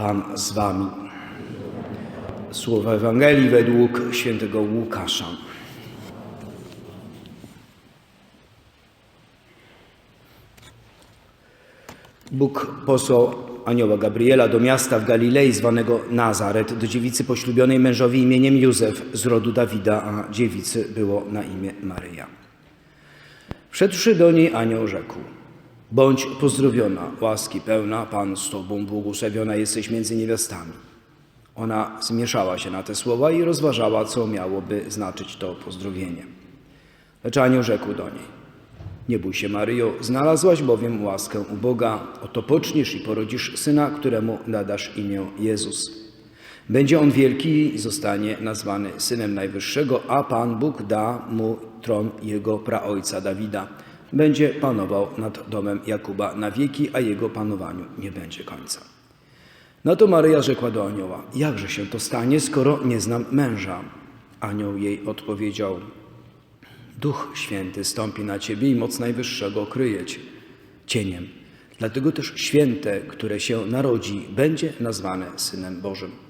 Pan z wami. Słowa Ewangelii według świętego Łukasza. Bóg posłał anioła Gabriela do miasta w Galilei zwanego Nazaret, do dziewicy poślubionej mężowi imieniem Józef z rodu Dawida, a dziewicy było na imię Maryja. Wszedłszy do niej anioł rzekł: Bądź pozdrowiona, łaski pełna, Pan z Tobą, błogosławiona jesteś między niewiastami. Ona zmieszała się na te słowa i rozważała, co miałoby znaczyć to pozdrowienie. Lecz anioł rzekł do niej: Nie bój się, Maryjo, znalazłaś bowiem łaskę u Boga. Oto poczniesz i porodzisz syna, któremu nadasz imię Jezus. Będzie on wielki i zostanie nazwany synem Najwyższego, a Pan Bóg da mu tron jego praojca Dawida. Będzie panował nad domem Jakuba na wieki, a jego panowaniu nie będzie końca. No to Maryja rzekła do anioła: Jakże się to stanie, skoro nie znam męża? Anioł jej odpowiedział: Duch Święty stąpi na ciebie i moc Najwyższego kryje cię cieniem. Dlatego też święte, które się narodzi, będzie nazwane Synem Bożym.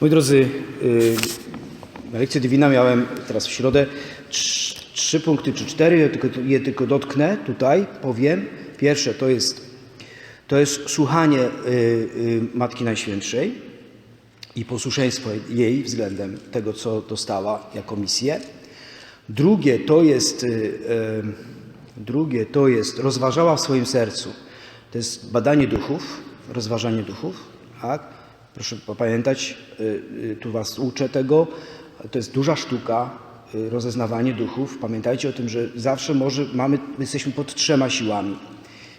Moi drodzy, yy, na lekcji Dywina miałem teraz w środę trz- trzy punkty czy cztery, je tylko, je tylko dotknę tutaj, powiem. Pierwsze to jest, to jest słuchanie yy, yy, Matki Najświętszej i posłuszeństwo jej względem tego, co dostała jako misję. Drugie to jest, y, y, drugie to jest rozważała w swoim sercu. To jest badanie duchów, rozważanie duchów. Tak? Proszę pamiętać, y, y, tu was uczę tego. To jest duża sztuka, y, rozeznawanie duchów. Pamiętajcie o tym, że zawsze może mamy, jesteśmy pod trzema siłami.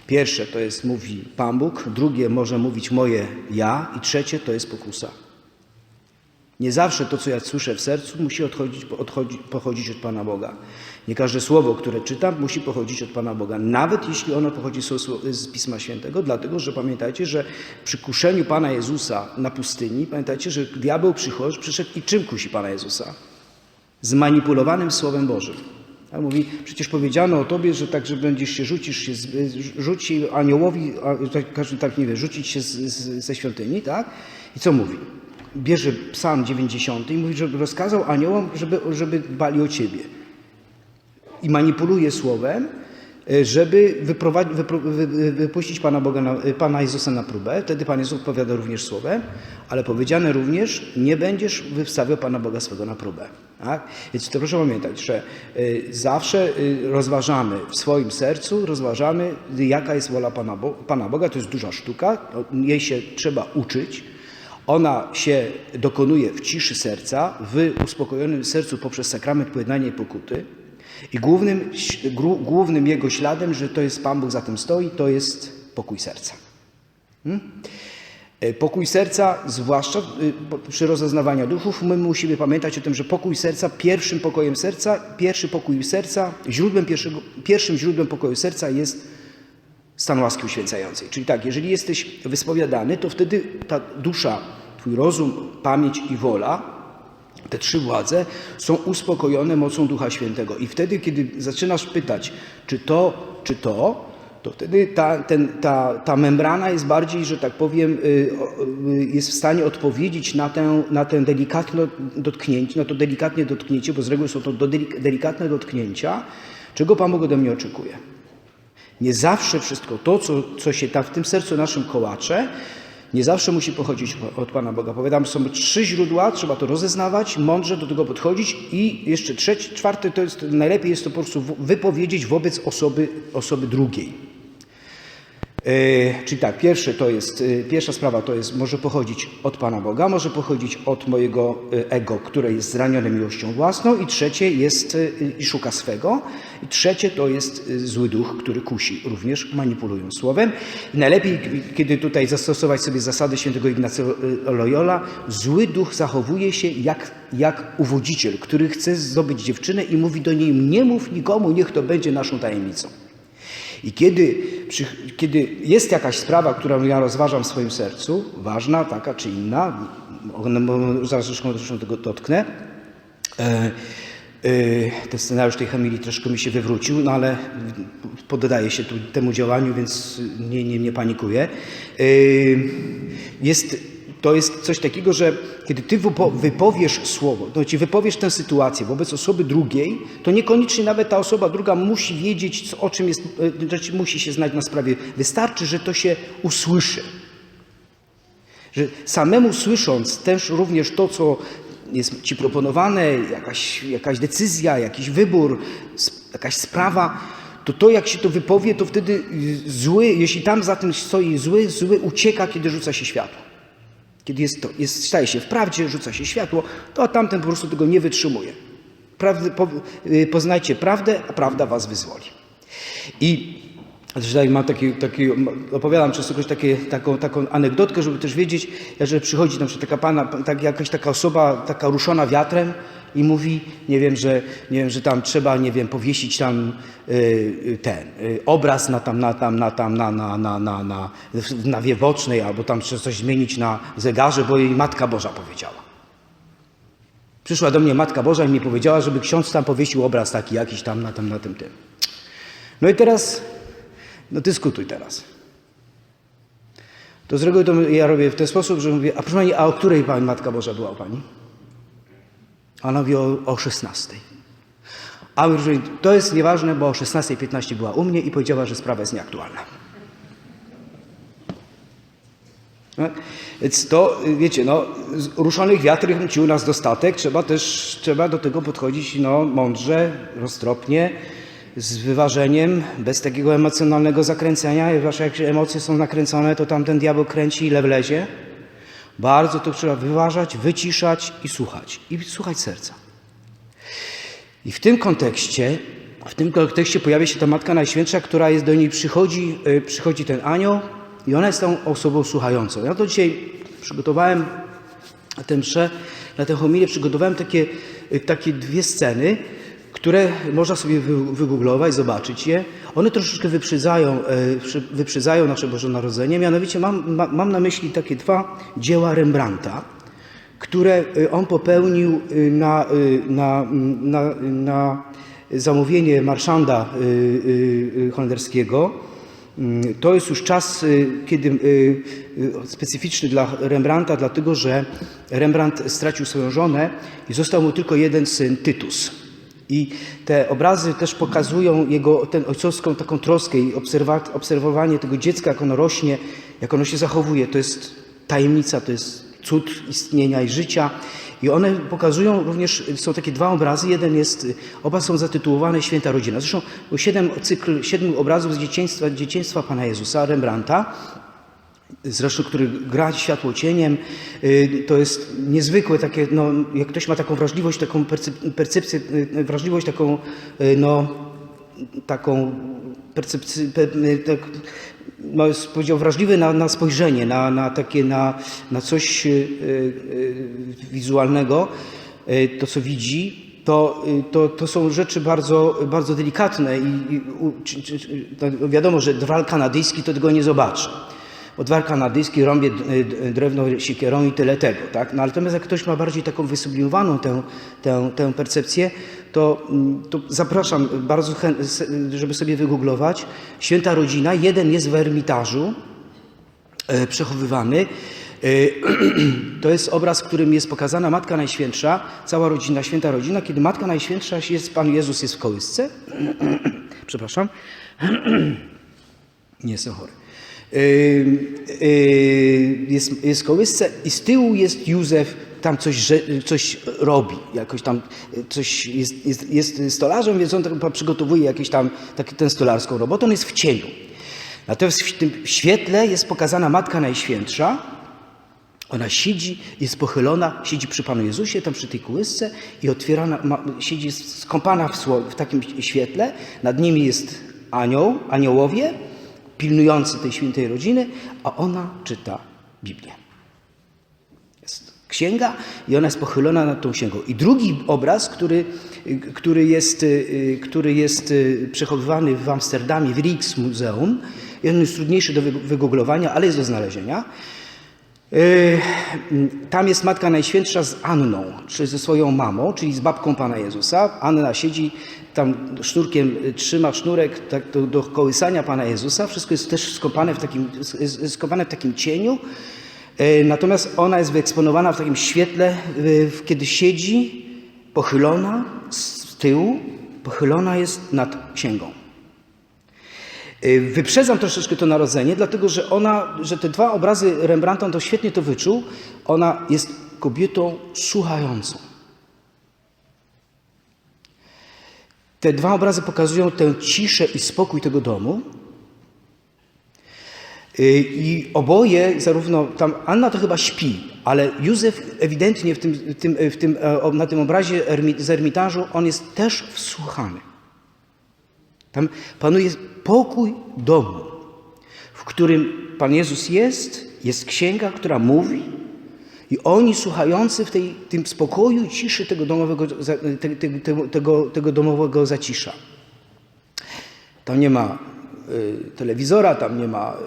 Pierwsze to jest mówi Pan Bóg, drugie może mówić moje ja i trzecie to jest pokusa. Nie zawsze to, co ja słyszę w sercu, musi odchodzić, odchodzi, pochodzić od Pana Boga. Nie każde słowo, które czytam, musi pochodzić od Pana Boga, nawet jeśli ono pochodzi z- Pisma Świętego, dlatego że pamiętajcie, że przy kuszeniu Pana Jezusa na pustyni, pamiętajcie, że diabeł przychodzi, przyszedł i czym kusi Pana Jezusa? Zmanipulowanym Słowem Bożym. A mówi, przecież powiedziano o tobie, że tak, że będziesz się rzucisz się, rzuci aniołowi, tak, każdy tak nie wie, rzucić się z, z, ze świątyni, tak? I co mówi? Bierze psalm 90 i mówi, że rozkazał aniołom, żeby, żeby dbali o ciebie. I manipuluje słowem, e, żeby wypuścić Pana, Boga na, e, Pana Jezusa na próbę. Wtedy Pan Jezus odpowiada również słowem, ale powiedziane również, nie będziesz wystawiał Pana Boga swego na próbę. Tak? Więc to proszę pamiętać, że e, zawsze rozważamy w swoim sercu, rozważamy, jaka jest wola Pana, Bo, Pana Boga. To jest duża sztuka, jej się trzeba uczyć. Ona się dokonuje w ciszy serca, w uspokojonym sercu poprzez sakrament pojednania i pokuty. I głównym, głównym jego śladem, że to jest Pan Bóg za tym stoi, to jest pokój serca. Hmm? E, Pokój serca, zwłaszcza po- przy rozeznawaniu duchów, my musimy pamiętać o tym, że pokój serca, pierwszym pokojem serca, pierwszy pokój serca, źródłem pierwszym źródłem pokoju serca jest stan łaski uświęcającej. Czyli tak, jeżeli jesteś wyspowiadany, to wtedy ta dusza, twój rozum, pamięć i wola, te trzy władze są uspokojone mocą Ducha Świętego. I wtedy, kiedy zaczynasz pytać, czy to, czy to, to wtedy ta, ten, ta, ta membrana jest bardziej, że tak powiem, y, y, jest w stanie odpowiedzieć na, tę, na tę delikatne dotknięcie, na to delikatnie dotknięcie, bo z reguły są to delikatne dotknięcia, czego Pan Bóg ode mnie oczekuje. Nie zawsze wszystko to, co, co się tam w tym sercu naszym kołacze, nie zawsze musi pochodzić od Pana Boga. Powiadam, są trzy źródła, trzeba to rozeznawać, mądrze do tego podchodzić i jeszcze trzeci, czwarty to jest, najlepiej jest to po prostu wypowiedzieć wobec osoby, osoby drugiej. E, czyli tak, to jest, e, pierwsza sprawa to jest, może pochodzić od Pana Boga, może pochodzić od mojego e, ego, które jest zranione miłością własną i trzecie jest i szuka swego i trzecie to jest zły duch, który kusi, również manipulując słowem. Najlepiej, kiedy tutaj zastosować sobie zasady świętego Ignacego e, Loyola, zły duch zachowuje się jak, jak uwodziciel, który chce zdobyć dziewczynę i mówi do niej, nie mów nikomu, niech to będzie naszą tajemnicą. I kiedy, przy, kiedy jest jakaś sprawa, którą ja rozważam w swoim sercu, ważna, taka czy inna, zaraz zresztą tego dotknę, e, e, ten scenariusz tej Hamili troszkę mi się wywrócił, no ale poddaję się tu, temu działaniu, więc nie, nie, nie panikuję. E, jest, to jest coś takiego, że kiedy ty wypo- wypowiesz słowo, to ci wypowiesz tę sytuację wobec osoby drugiej, to niekoniecznie nawet ta osoba druga musi wiedzieć, o czym jest, znaczy musi się znać na sprawie. Wystarczy, że to się usłyszy. Że samemu słysząc też również to, co jest ci proponowane, jakaś, jakaś decyzja, jakiś wybór, jakaś sprawa, to to jak się to wypowie, to wtedy y, zły, jeśli tam za tym stoi zły, zły ucieka, kiedy rzuca się światło. Kiedy jest to, jest, staje się w prawdzie, rzuca się światło, to tamten po prostu tego nie wytrzymuje. Prawdy, po, y, poznajcie prawdę, a prawda was wyzwoli. I tutaj mam taki, taki opowiadam często takie, taką, taką anegdotkę, żeby też wiedzieć, że przychodzi na przykład taka pana, tak, jakaś taka osoba, taka ruszona wiatrem i mówi, nie wiem, że, nie wiem, że tam trzeba, nie wiem, powiesić tam y, y, ten y, obraz na tam, na tam, na tam, na, na, na, na, na, bocznej, albo tam coś zmienić na zegarze, bo jej Matka Boża powiedziała. Przyszła do mnie Matka Boża i mi powiedziała, żeby ksiądz tam powiesił obraz taki jakiś tam na tym, na tym, tym. No i teraz, no dyskutuj teraz. To z reguły to ja robię w ten sposób, że mówię, a proszę Pani, a o której Pani Matka Boża była Pani? A ona mówi o, o 16. A mówię, że to jest nieważne, bo o 16.15 była u mnie i powiedziała, że sprawa jest nieaktualna. No, Więc to, wiecie, no, ruszonych wiatr ci u nas dostatek, trzeba też trzeba do tego podchodzić no, mądrze, roztropnie, z wyważeniem, bez takiego emocjonalnego zakręcenia. Zwłaszcza jak się emocje są nakręcone, to tam ten diabeł kręci ile wlezie. Bardzo to trzeba wyważać, wyciszać i słuchać. I słuchać serca. I w tym kontekście, w tym kontekście pojawia się ta Matka Najświętsza, która jest do niej przychodzi, y, przychodzi ten anioł i ona jest tą osobą słuchającą. Ja to dzisiaj przygotowałem na tę mszę, na tę homilię przygotowałem takie, y, takie dwie sceny, które można sobie wy- wygooglować, zobaczyć je. One troszeczkę wyprzedzają, przy- wyprzedzają nasze Boże Narodzenie. Mianowicie mam, ma, mam na myśli takie dwa dzieła Rembrandta, które y, on popełnił y, na, na, na, na zamówienie marszanda holenderskiego. Mm, To jest już czas, kiedy specyficzny dla Rembrandta, dlatego że Rembrandt stracił swoją żonę i został mu tylko jeden syn, Tytus. I te obrazy też pokazują jego tę ojcowską taką troskę i obserwowanie tego dziecka, jak ono rośnie, jak ono się zachowuje. To jest tajemnica, to jest cud istnienia i życia. I one pokazują również, są takie dwa obrazy. Jeden jest, oba są zatytułowane Święta Rodzina. Zresztą siedem, cykl siedmiu obrazów z dzieciństwa, dzieciństwa Pana Jezusa, Rembrandta, zresztą który gra światło cieniem, y, to jest niezwykłe takie, no, jak ktoś ma taką wrażliwość, taką percep- percepcję, y, wrażliwość taką, y, no, taką percepcję, pe, tak, no, powiedział, wrażliwy na, na spojrzenie, na, na takie, na, na coś wizualnego, to co widzi, to, to, to są rzeczy bardzo, bardzo delikatne i, i u, czy, czy, no wiadomo, że drwal kanadyjski to tego nie zobaczy. Bo drwal kanadyjski rąbie drewno siekierą i tyle tego. Tak? No, natomiast jak ktoś ma bardziej taką wysublimowaną tę, tę, tę percepcję, to, mm, to zapraszam bardzo, żeby sobie wygooglować. Święta Rodzina, jeden jest w Ermitażu, e, przechowywany. E, To jest obraz, w którym jest pokazana Matka Najświętsza, cała rodzina, święta rodzina, kiedy Matka Najświętsza jest, Pan Jezus jest w kołysce. Przepraszam. Nie jestem chory. Yy, Jest, jest kołysce i z tyłu jest Józef, tam coś, coś robi, jakoś tam coś, jest, jest, jest stolarzem, więc on tak przygotowuje jakieś tam tak, tę stolarską robotę, on jest w cieniu. Natomiast w tym świetle jest pokazana Matka Najświętsza. Ona siedzi, jest pochylona, siedzi przy Panu Jezusie, tam przy tej kołysce i otwierana, ma, siedzi skąpana w, w takim świetle. Nad nimi jest anioł, aniołowie, pilnujący tej świętej rodziny, a ona czyta Biblię. Jest księga i ona jest pochylona nad tą księgą. I drugi obraz, który, który, jest, y, który jest y, przechowywany w Amsterdamie, w Rijksmuseum, jest trudniejszy do wy- wygooglowania, ale jest do znalezienia. Y, Tam jest Matka Najświętsza z Anną, czy ze swoją mamą, czyli z babką Pana Jezusa. Anna siedzi tam sznurkiem, y, trzyma sznurek tak do, do kołysania Pana Jezusa. Wszystko jest też skopane w takim, skopane w takim cieniu. Y, Natomiast ona jest wyeksponowana w takim świetle, kiedy siedzi pochylona z tyłu, pochylona jest nad księgą. Y, Wyprzedzam troszeczkę to narodzenie, dlatego że ona, że te dwa obrazy Rembrandta, on to świetnie to wyczuł. Ona jest kobietą słuchającą. Te dwa obrazy pokazują tę ciszę i spokój tego domu. Y, I oboje, zarówno tam Anna to chyba śpi, ale Józef ewidentnie w tym, w tym, w tym, e, na tym obrazie z Ermitażu, on jest też wsłuchany. Tam panuje pokój domu, w którym Pan Jezus jest, jest księga, która mówi i oni słuchający w tej, tym spokoju i ciszy tego domowego, tego, tego, tego domowego zacisza. Tam nie ma y, telewizora, tam nie ma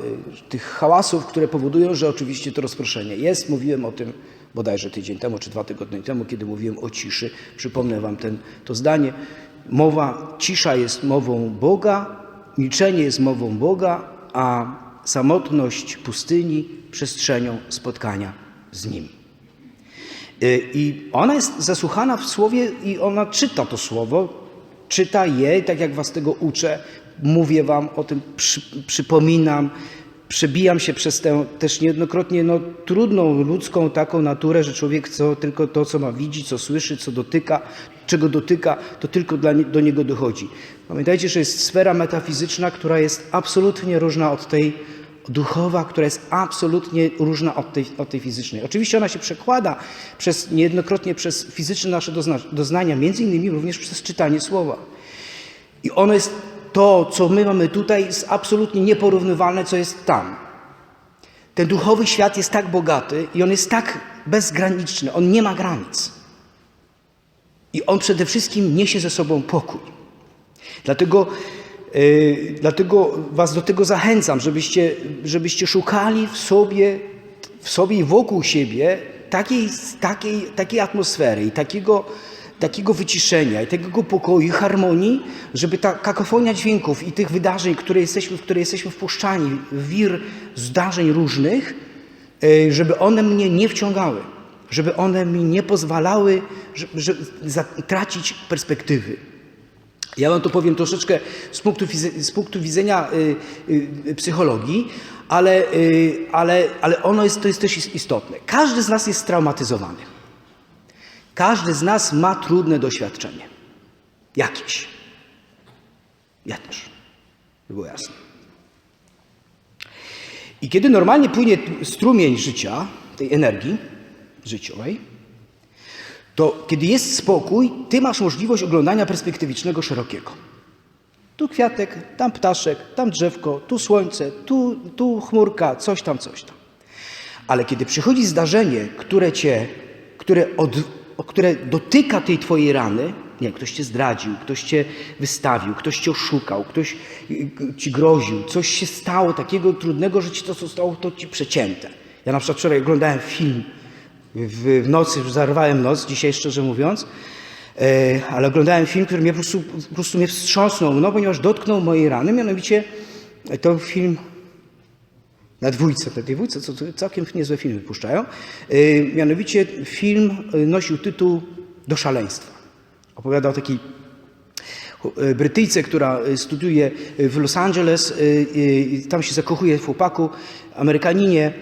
y, tych hałasów, które powodują, że oczywiście to rozproszenie jest. Mówiłem o tym bodajże tydzień temu, czy dwa tygodnie temu, kiedy mówiłem o ciszy. Przypomnę wam ten, to zdanie. Mowa, cisza jest mową Boga, milczenie jest mową Boga, a samotność pustyni przestrzenią spotkania z Nim. Y, I ona jest zasłuchana w słowie i ona czyta to słowo, czyta je, tak jak was tego uczę, mówię wam o tym, przy, przypominam, przebijam się przez tę też niejednokrotnie no, trudną ludzką taką naturę, że człowiek co, tylko to, co ma widzi, co słyszy, co dotyka, czego dotyka, to tylko dla, do niego dochodzi. Pamiętajcie, że jest sfera metafizyczna, która jest absolutnie różna od tej duchowa, która jest absolutnie różna od tej, od tej fizycznej. Oczywiście ona się przekłada przez, niejednokrotnie przez fizyczne nasze dozna, doznania, między innymi również przez czytanie słowa. I ono jest to, co my mamy tutaj, jest absolutnie nieporównywalne, co jest tam. Ten duchowy świat jest tak bogaty i on jest tak bezgraniczny, on nie ma granic. I on przede wszystkim niesie ze sobą pokój. Dlatego, yy, dlatego Was do tego zachęcam, żebyście, żebyście szukali w sobie, w sobie i wokół siebie takiej, takiej, takiej atmosfery i takiego, takiego wyciszenia i takiego pokoju i harmonii, żeby ta kakofonia dźwięków i tych wydarzeń, które jesteśmy, w które jesteśmy wpuszczani, wir zdarzeń różnych, yy, żeby one mnie nie wciągały, żeby one mi nie pozwalały żeby, żeby tracić perspektywy. Ja wam to powiem troszeczkę z punktu, z punktu widzenia y, y, psychologii, ale, y, ale, ale ono jest, to jest też istotne. Każdy z nas jest traumatyzowany. Każdy z nas ma trudne doświadczenie. Jakieś. Ja też. By było jasne. I kiedy normalnie płynie strumień życia, tej energii życiowej, to kiedy jest spokój, ty masz możliwość oglądania perspektywicznego szerokiego. Tu kwiatek, tam ptaszek, tam drzewko, tu słońce, tu, tu chmurka, coś tam, coś tam. Ale kiedy przychodzi zdarzenie, które cię, które, od, które dotyka tej twojej rany, nie ktoś cię zdradził, ktoś cię wystawił, ktoś cię oszukał, ktoś y, ci groził, coś się stało takiego trudnego, że ci to zostało to ci przecięte. Ja na przykład wczoraj oglądałem film w, nocy, zarwałem noc, dzisiaj szczerze mówiąc, e, ale oglądałem film, który mnie po prostu, po prostu mnie wstrząsnął, no ponieważ dotknął mojej rany, mianowicie to film na dwójce, na tej dwójce, co całkiem niezłe filmy puszczają. E, Mianowicie film e, nosił tytuł Do szaleństwa. Opowiadał taki e, Brytyjce, która studiuje w Los Angeles, tam się zakochuje w chłopaku, Amerykaninie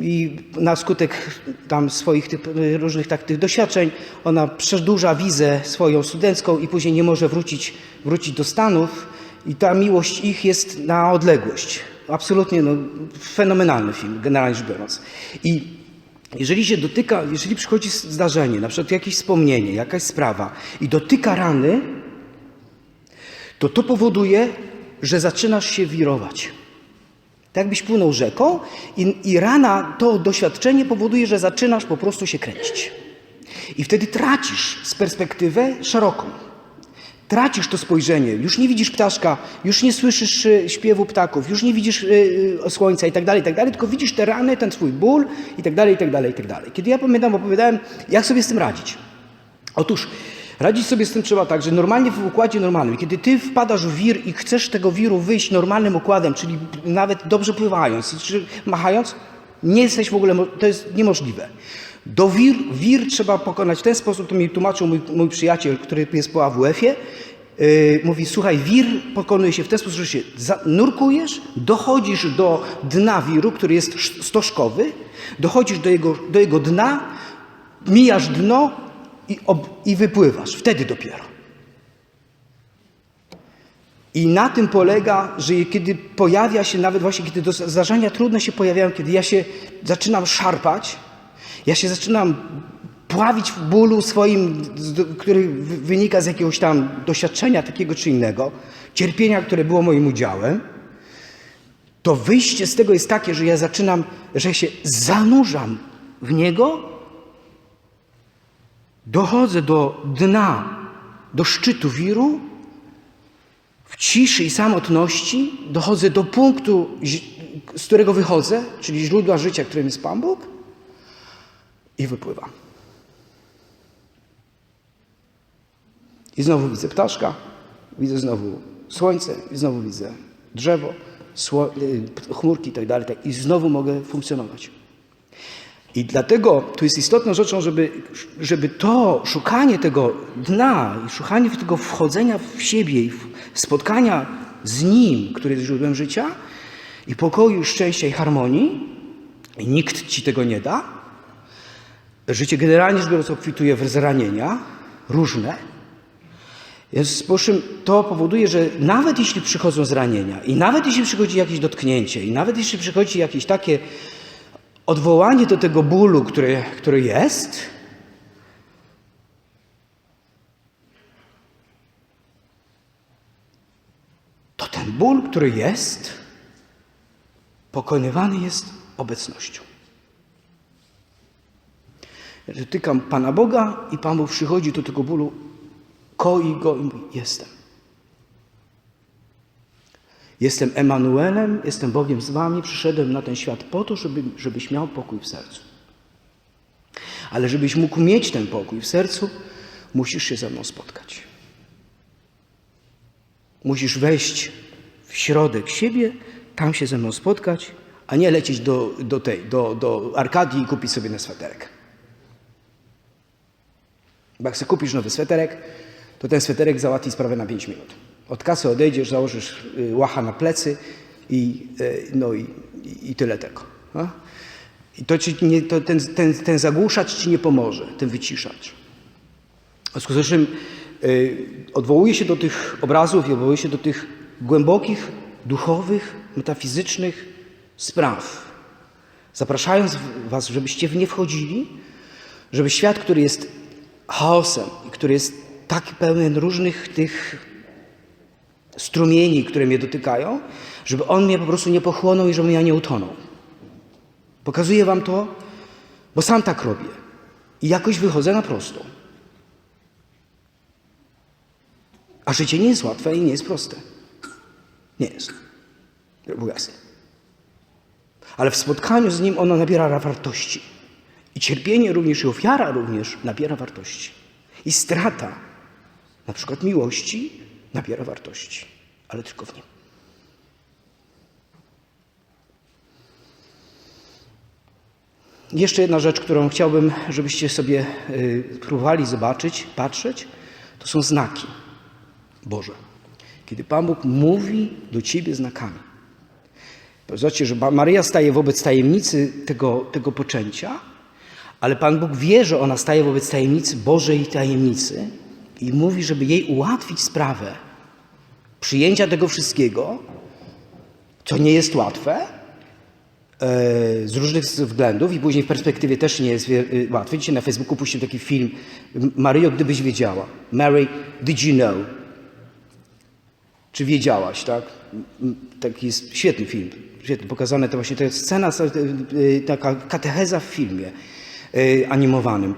i na skutek tam swoich e, różnych tak, tych doświadczeń ona przedłuża wizę swoją studencką i później nie może wrócić, wrócić do Stanów i ta miłość ich jest na odległość. Absolutnie no, fenomenalny film, generalnie rzecz biorąc. I jeżeli się dotyka, jeżeli przychodzi zdarzenie, na przykład jakieś wspomnienie, jakaś sprawa i dotyka rany, to to powoduje, że zaczynasz się wirować. Tak jakbyś płynął rzeką i, i rana, to doświadczenie powoduje, że zaczynasz po prostu się kręcić. I wtedy tracisz z perspektywę szeroką. Tracisz to spojrzenie, już nie widzisz ptaszka, już nie słyszysz y, śpiewu ptaków, już nie widzisz y, y, słońca i tak dalej, tak dalej, tylko widzisz te rany, ten swój ból i tak dalej, i tak dalej, i tak dalej. Kiedy ja pamiętam, opowiadałem, jak sobie z tym radzić. Otóż radzić sobie z tym trzeba tak, że normalnie w układzie normalnym, kiedy ty wpadasz w wir i chcesz tego wiru wyjść normalnym układem, czyli nawet dobrze pływając, czy machając, nie jesteś w ogóle, to jest niemożliwe. Do wir, wir trzeba pokonać w ten sposób, to mi tłumaczył mój, mój przyjaciel, który jest po AWF-ie. Yy, mówi, słuchaj, wir pokonuje się w ten sposób, że się nurkujesz, dochodzisz do dna wiru, który jest stożkowy, dochodzisz do jego, do jego dna, mijasz dno i, ob, i wypływasz. Wtedy dopiero. I na tym polega, że kiedy pojawia się, nawet właśnie kiedy do zdarzenia trudne się pojawiają, kiedy ja się zaczynam szarpać, ja się zaczynam pławić w bólu swoim, który wy- wynika z jakiegoś tam doświadczenia takiego czy innego, cierpienia, które było moim udziałem, to wyjście z tego jest takie, że ja zaczynam, że się zanurzam w niego, dochodzę do dna, do szczytu wiru, w ciszy i samotności dochodzę do punktu, z którego wychodzę, czyli źródła życia, którym jest Pan Bóg, i wypływam. I znowu widzę ptaszka, widzę znowu słońce, i znowu widzę drzewo, y, chmurki i tak tak, i znowu mogę funkcjonować. I dlatego tu jest istotną rzeczą, żeby, żeby to szukanie tego dna i szukanie tego wchodzenia w siebie i spotkania z Nim, który jest źródłem życia i pokoju, szczęścia i harmonii, i nikt ci tego nie da. Życie generalnie rzecz biorąc obfituje w zranienia różne. W związku z czym to powoduje, że nawet jeśli przychodzą zranienia i nawet jeśli przychodzi jakieś dotknięcie i nawet jeśli przychodzi jakieś takie odwołanie do tego bólu, który, który jest, to ten ból, który jest, pokonywany jest obecnością. Dotykam Pana Boga i Pan Bóg przychodzi do tego bólu, koi go i mówi, jestem. Jestem Emanuelem, jestem Bogiem z wami, przyszedłem na ten świat po to, żeby, żebyś miał pokój w sercu. Ale żebyś mógł mieć ten pokój w sercu, musisz się ze mną spotkać. Musisz wejść w środek siebie, tam się ze mną spotkać, a nie lecieć do, do tej, do, do Arkadii i kupić sobie na sweterek. Bo jak sobie kupisz nowy sweterek, to ten sweterek załatwi sprawę na 5 minut. Od kasy odejdziesz, założysz y, łacha na plecy i, y, no i, i, tyle tego. I to ci nie, to ten, ten, ten zagłuszacz ci nie pomoże, ten wyciszacz. W związku z czym y, odwołuje się do tych obrazów i odwołuje się do tych głębokich, duchowych, metafizycznych spraw. Zapraszając was, żebyście w nie wchodzili, żeby świat, który jest chaosem i który jest taki pełen różnych tych strumieni, które mnie dotykają, żeby on mnie po prostu nie pochłonął i żebym ja nie utonął. Pokazuję wam to, bo sam tak robię. I jakoś wychodzę na prostą. A życie nie jest łatwe i nie jest proste. Nie jest. Żeby było jasne. Ale w spotkaniu z Nim ono nabiera wartości. I cierpienie również, i ofiara również nabiera wartości. I strata, na przykład miłości, nabiera wartości. Ale tylko w Nim. Jeszcze jedna rzecz, którą chciałbym, żebyście sobie y, próbowali zobaczyć, patrzeć, to są znaki Boże. Kiedy Pan Bóg mówi do Ciebie znakami. Zobaczcie, że Maryja staje wobec tajemnicy tego, tego poczęcia, ale Pan Bóg wie, że ona staje wobec tajemnicy Bożej tajemnicy i mówi, żeby jej ułatwić sprawę, przyjęcia tego wszystkiego, co nie jest łatwe, e, z różnych względów i później w perspektywie też nie jest y, łatwe. Dzisiaj na Facebooku puścił taki film Maryjo, gdybyś wiedziała. Mary, did you know? Czy wiedziałaś, tak? Taki jest świetny film. Świetny, pokazane to właśnie to jest scena, y, taka katecheza w filmie animowanym.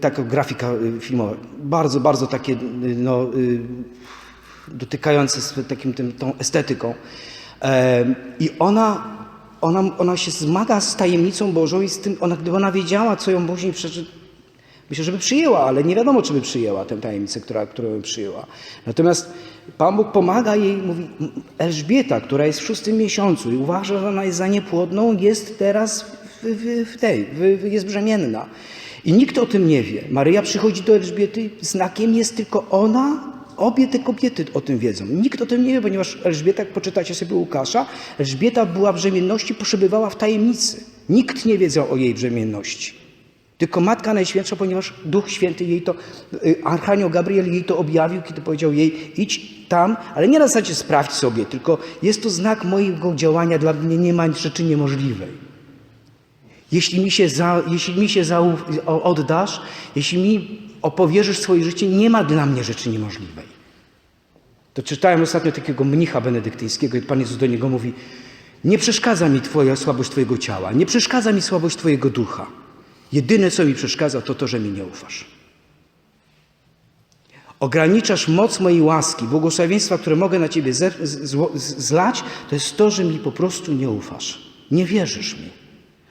Taka grafika y, filmowa. Bardzo, bardzo takie y, no, y, dotykające z takim tym, tą estetyką. Em, I ona, ona, ona się zmaga z tajemnicą Bożą i z tym, ona, gdyby ona wiedziała, co ją później przeczy, Myślę, żeby przyjęła, ale nie wiadomo, czy by przyjęła tę tajemnicę, która, którą przyjęła. Natomiast Pan Bóg pomaga jej, mówi, Elżbieta, która jest w szóstym miesiącu i uważa, że ona jest za niepłodną, jest teraz w, w, w tej, w, jest brzemienna. I nikt o tym nie wie. Maryja przychodzi do Elżbiety, znakiem jest tylko ona, obie te kobiety o tym wiedzą. Nikt o tym nie wie, ponieważ Elżbieta, jak poczytacie sobie Łukasza, Elżbieta była w brzemienności, przebywała w tajemnicy. Nikt nie wiedział o jej brzemienności. Tylko Matka Najświętsza, ponieważ Duch Święty jej to, y, Archanioł Gabriel jej to objawił, kiedy powiedział jej idź tam, ale nie na zasadzie sprawdź sobie, tylko jest to znak mojego działania, dla mnie nie ma rzeczy niemożliwej. Jeśli mi się, za, jeśli mi się o- oddasz, jeśli mi opowierzysz swoje życie, nie ma dla mnie rzeczy niemożliwej. To czytałem ostatnio takiego mnicha benedyktyńskiego i Pan Jezus do niego mówi nie przeszkadza mi twoja słabość Twojego ciała, nie przeszkadza mi słabość Twojego ducha. Jedyne, co mi przeszkadza, to to, że mi nie ufasz. Ograniczasz moc mojej łaski, błogosławieństwa, które mogę na Ciebie zlać, to jest to, że mi po prostu nie ufasz. Nie wierzysz mi,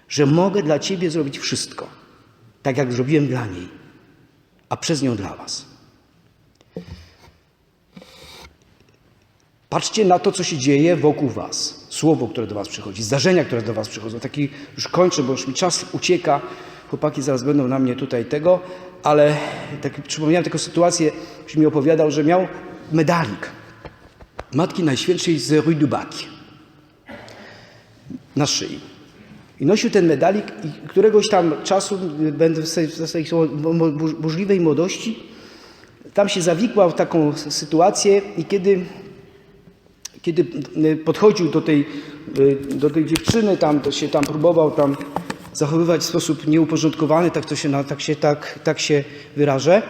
że mogę dla Ciebie zrobić wszystko, tak jak zrobiłem dla niej, a przez nią dla Was. Patrzcie na to, co się dzieje wokół Was. Słowo, które do Was przychodzi, zdarzenia, które do Was przychodzą. Taki już kończę, bo już mi czas ucieka. Chłopaki zaraz będą na mnie tutaj tego, ale tak przypomniałem taką sytuację, ktoś mi opowiadał, że miał medalik Matki Najświętszej z Rue du Bac na szyi. I nosił ten medalik i któregoś tam czasu, będę w swojej- burzliwej młodości, tam się zawikłał w taką sytuację i kiedy kiedy y, podchodził do tej, y, do tej dziewczyny, tam to się tam próbował tam zachowywać w sposób nieuporządkowany, tak to się, tak się, tak, tak się wyrażę,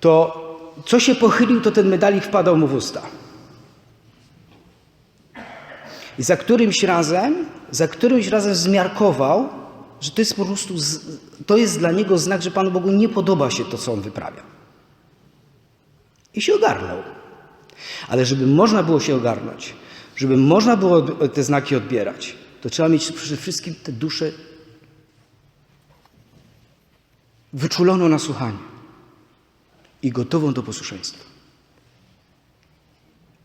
to co się pochylił, to ten medalik wpadał mu w usta. I za którymś razem, za którymś razem zmiarkował, że to jest po prostu, to jest dla niego znak, że Panu Bogu nie podoba się to, co on wyprawia. I się ogarnął. Ale żeby można było się ogarnąć, żeby można było te znaki odbierać, to trzeba mieć przede wszystkim tę duszę wyczuloną na słuchanie i gotową do posłuszeństwa.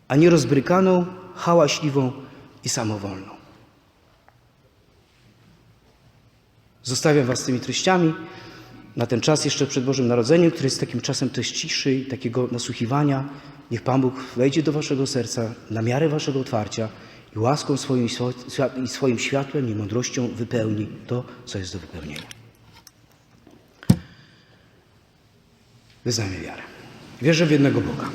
A nie rozbrykaną, hałaśliwą i samowolną. Zostawiam Was z tymi treściami na ten czas jeszcze przed Bożym Narodzeniem, który jest takim czasem też ciszy i takiego nasłuchiwania. Niech Pan Bóg wejdzie do Waszego serca na miarę Waszego otwarcia i łaską swoją i swo- świat- i swoim światłem i mądrością wypełni to, co jest do wypełnienia. Wyznajmy wiarę. Wierzę w jednego Boga.